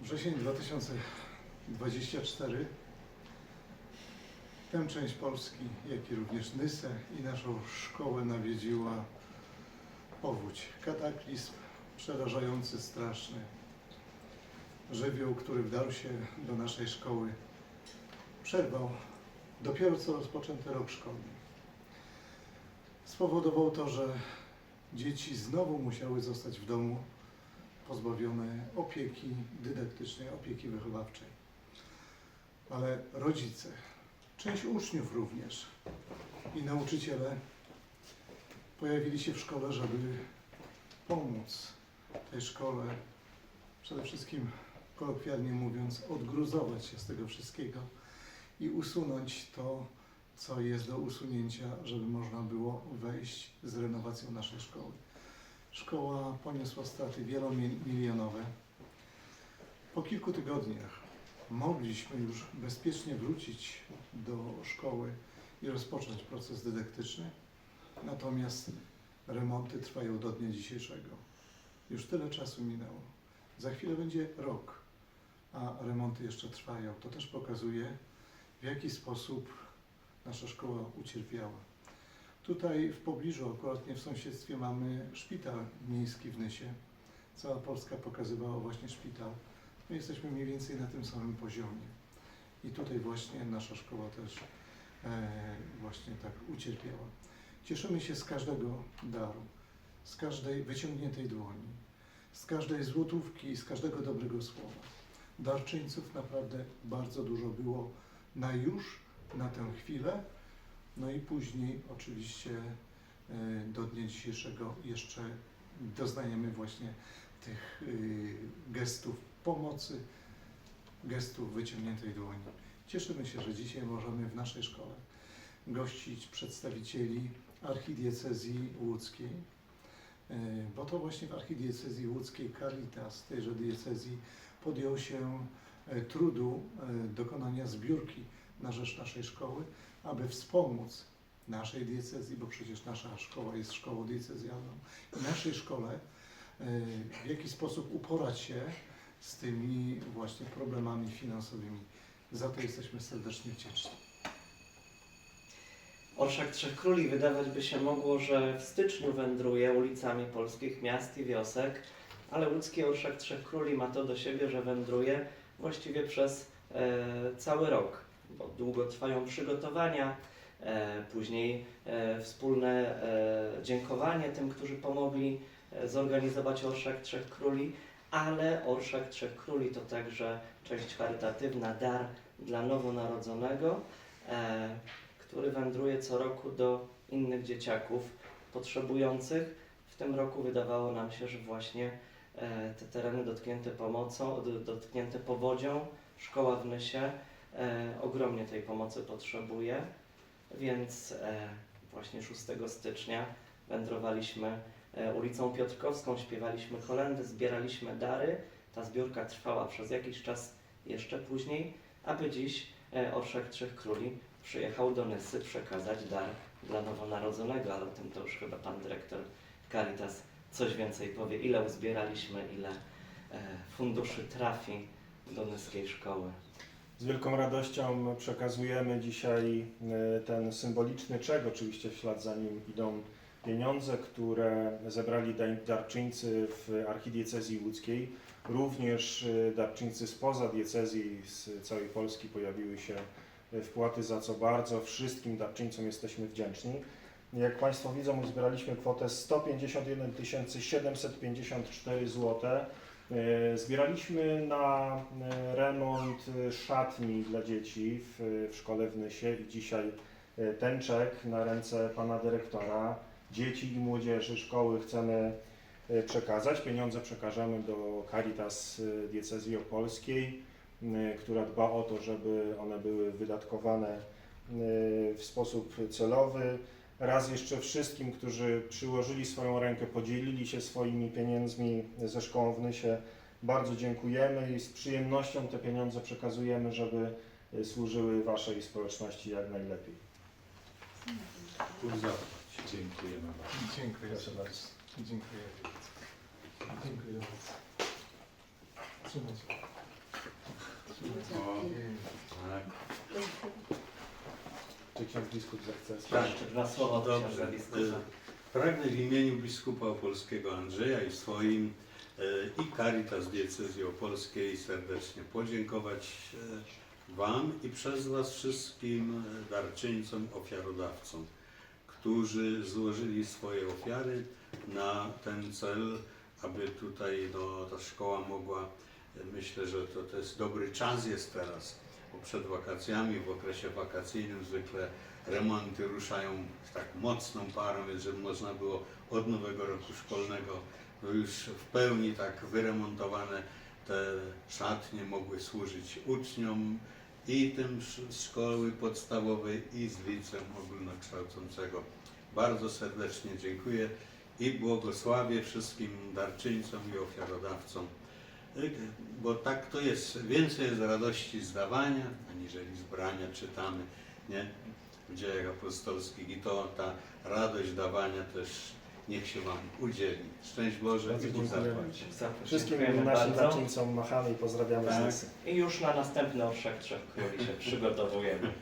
Wrzesień 2024. Tę część Polski, jak i również Nysę i naszą szkołę nawiedziła powódź. Kataklizm przerażający, straszny. Żywioł, który wdarł się do naszej szkoły, przerwał dopiero co rozpoczęty rok szkolny. Spowodował to, że dzieci znowu musiały zostać w domu pozbawione opieki dydaktycznej, opieki wychowawczej. Ale rodzice, część uczniów również i nauczyciele pojawili się w szkole, żeby pomóc tej szkole, przede wszystkim kolokwialnie mówiąc, odgruzować się z tego wszystkiego i usunąć to, co jest do usunięcia, żeby można było wejść z renowacją naszej szkoły. Szkoła poniosła straty wielomilionowe. Po kilku tygodniach mogliśmy już bezpiecznie wrócić do szkoły i rozpocząć proces dydaktyczny, natomiast remonty trwają do dnia dzisiejszego. Już tyle czasu minęło. Za chwilę będzie rok, a remonty jeszcze trwają. To też pokazuje, w jaki sposób nasza szkoła ucierpiała. Tutaj w pobliżu, akurat nie w sąsiedztwie, mamy szpital miejski w Nysie. Cała Polska pokazywała właśnie szpital. My jesteśmy mniej więcej na tym samym poziomie. I tutaj właśnie nasza szkoła też e, właśnie tak ucierpiała. Cieszymy się z każdego daru, z każdej wyciągniętej dłoni, z każdej złotówki, z każdego dobrego słowa. Darczyńców naprawdę bardzo dużo było na już, na tę chwilę, no i później oczywiście e, do dnia dzisiejszego jeszcze doznajemy właśnie tych y, gestów pomocy, gestów wyciągniętej dłoni. Cieszymy się, że dzisiaj możemy w naszej szkole gościć przedstawicieli archidiecezji łódzkiej, e, bo to właśnie w archidiecezji łódzkiej Caritas tejże diecezji podjął się e, trudu e, dokonania zbiórki na rzecz naszej szkoły, aby wspomóc naszej diecezji, bo przecież nasza szkoła jest szkołą diecezjalną, naszej szkole e, w jaki sposób uporać się z tymi właśnie problemami finansowymi. Za to jesteśmy serdecznie wdzięczni. Orszak Trzech Króli wydawać by się mogło, że w styczniu wędruje ulicami polskich miast i wiosek, ale łódzki Orszak Trzech Króli ma to do siebie, że wędruje właściwie przez e, cały rok, bo długo trwają przygotowania, e, później e, wspólne e, dziękowanie tym, którzy pomogli zorganizować Orszak Trzech Króli, ale Orszak Trzech Króli to także część charytatywna, dar dla nowonarodzonego. Który wędruje co roku do innych dzieciaków potrzebujących. W tym roku wydawało nam się, że właśnie te tereny dotknięte pomocą, dotknięte powodzią, szkoła w Nysie ogromnie tej pomocy potrzebuje, więc e, właśnie 6 stycznia wędrowaliśmy e, ulicą Piotrkowską, śpiewaliśmy kolendy, zbieraliśmy dary. Ta zbiórka trwała przez jakiś czas jeszcze później, aby dziś e, Orszak Trzech Króli przyjechał do Nysy przekazać dar dla nowonarodzonego, ale o tym to już chyba pan dyrektor Caritas coś więcej powie, ile uzbieraliśmy, ile e, funduszy trafi do nyskiej szkoły. Z wielką radością przekazujemy dzisiaj e, ten symboliczny czek. Oczywiście w ślad za nim idą pieniądze, które zebrali darczyńcy w archidiecezji łódzkiej. Również e, darczyńcy spoza diecezji z całej Polski pojawiły się wpłaty, za co bardzo wszystkim darczyńcom jesteśmy wdzięczni. Jak Państwo widzą, uzbieraliśmy kwotę 151 754 zł. E, Zbieraliśmy na e, remont e, szatni dla dzieci w, w szkole w Nysie i dzisiaj ten czek na ręce pana dyrektora dzieci i młodzieży szkoły chcemy przekazać. Pieniądze przekażemy do Caritas Diecezji Opolskiej, która dba o to, żeby one były wydatkowane w sposób celowy. Raz jeszcze wszystkim, którzy przyłożyli swoją rękę, podzielili się swoimi pieniędzmi ze szkołą w Nysie, bardzo dziękujemy i z przyjemnością te pieniądze przekazujemy, żeby y, służyły Waszej społeczności jak najlepiej. Dziękujemy bardzo. Dziękuję Proszę bardzo. bardzo. Dziękuję. Dziękuję bardzo. Tak. Czy ksiądz biskup zechce? Tak. Dwa słowa od Dobrze. księdza biskupa. E, Pragnę w imieniu biskupa opolskiego Andrzeja i swoim e, i Caritas Diecezji Opolskiej serdecznie podziękować e, Wam i przez Was wszystkim e, darczyńcom, ofiarodawcom, którzy złożyli swoje ofiary na ten cel, aby tutaj no, ta szkoła mogła, e, myślę, że to, to jest dobry czas jest teraz, przed wakacjami, w okresie wakacyjnym zwykle remonty ruszają tak mocną parą, więc żeby można było od nowego roku szkolnego no już w pełni tak wyremontowane te szatnie mogły służyć uczniom i tym szkoły podstawowej i z liceum ogólnokształcącego. Bardzo serdecznie dziękuję i błogosławię wszystkim darczyńcom i ofiarodawcom, bo tak to jest. Więcej jest radości z dawania, aniżeli z brania, czytamy, nie? w dziejach apostolskich i to ta radość dawania też niech się Wam udzieli. Szczęść Boże Bardzo i Bóg dziękujemy. Zapłać. Wszystkim Dziękujemy naszym bardzo. darczyńcom machamy i pozdrawiamy Tak. Nysy. I już na następny orszak Trzech Króli się przygotowujemy.